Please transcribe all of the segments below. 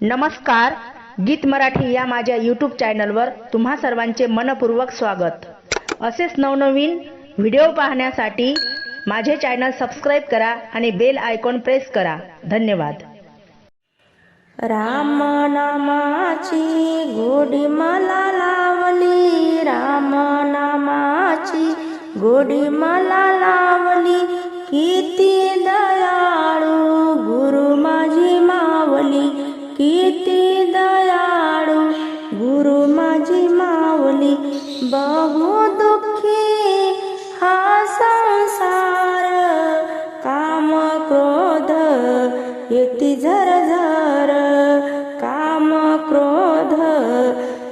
नमस्कार गीत मराठी या माझ्या यूट्यूब चॅनलवर तुम्हा सर्वांचे मनपूर्वक स्वागत. असेच नवनवीन व्हिडिओ पाहण्यासाठी माझे चॅनल सबस्क्राईब करा आणि बेल आयकॉन प्रेस करा. धन्यवाद. राम नामाची गोडी मला लावली. राम नामाची गोडी मला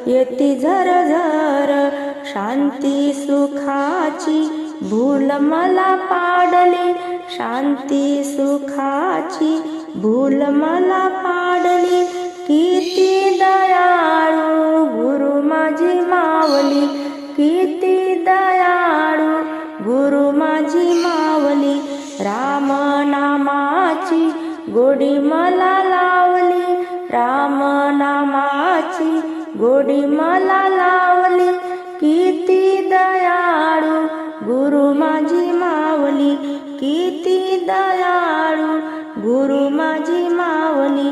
येती झर झर शांती सुखाची भूल मला पाडली. शांती सुखाची भूल मला पाडली. किती दयाळू गुरु माझी मावली. किती दयाळू गुरु माझी मावली. राम नामाची गोडी मला लावली. राम नामाची गोडी मला लावली किती दयाळू. गुरु माझी मावली किती दयाळू. गुरु माझी मावली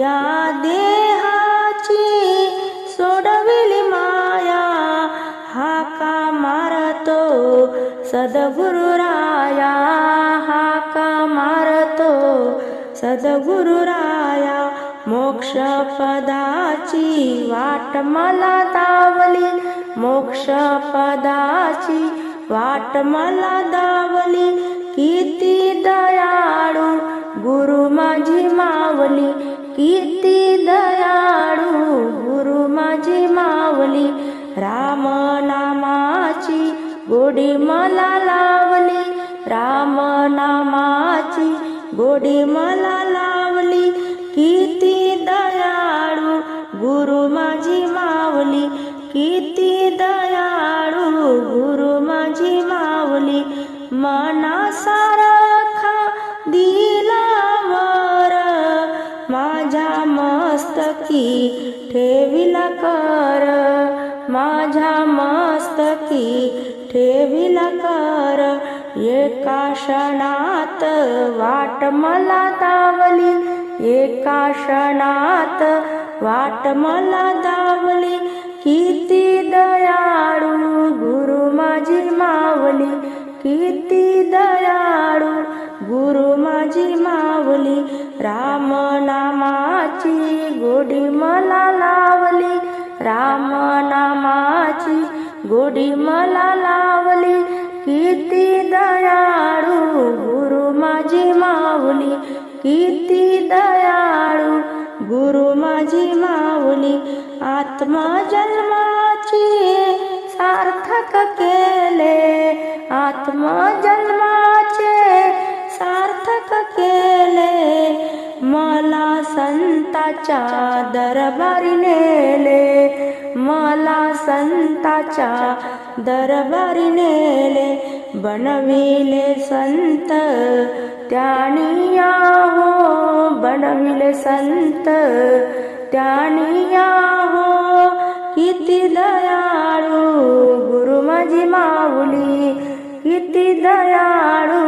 या देहाची सोडविली माया. हाका मारतो सद्गुरु राया? हाका मारतो सद्गुरु मोक्षपदाची मोक्ष पदाची वाट मला दावली. मोक्ष पदाची वाट मला दावली. किती दयाळू गुरु माझी मावली. किती दयाळू गुरु माझी मावली. राम नामाची गोडी मला लावली. राम नामाची गोडी मला लावली. किती गुरु माझी मावली किती दयाळू गुरु माझी मावली. मना सारखा दिलावर माझ्या मस्तकी ठेविला कर. माझ्या मस्तकी ठेविला कर. एका क्षणात वाट मला दावली एका क्षणात वाट मला दावली किती दयाळू गुरु माझी मावली किती दयाळू गुरु माझी मावली राम नामाची गोडी मला लावली राम नामाची गोडी मला लावली किती दयाळू गुरु माझी मावली किती दयाळू गुरु माझी माऊली. आत्मजन्माची सार्थक केले. आत्मजन्माचे सार्थक केले. मला संताच्या दरबारी नेले. मला संताच्या दरबारी नेले बनविले संत त्यानी हो बनविले संत त्यानी हो किती दयाळू गुरु माझी माऊली किती दयाळू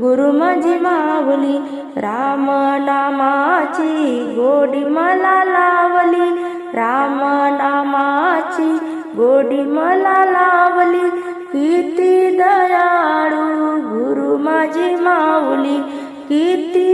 गुरु माझी माऊली राम नामाची गोडी मला लावली राम नामाची गोडी मला लावली. किती दयाळू गुरु माझी माऊली. किती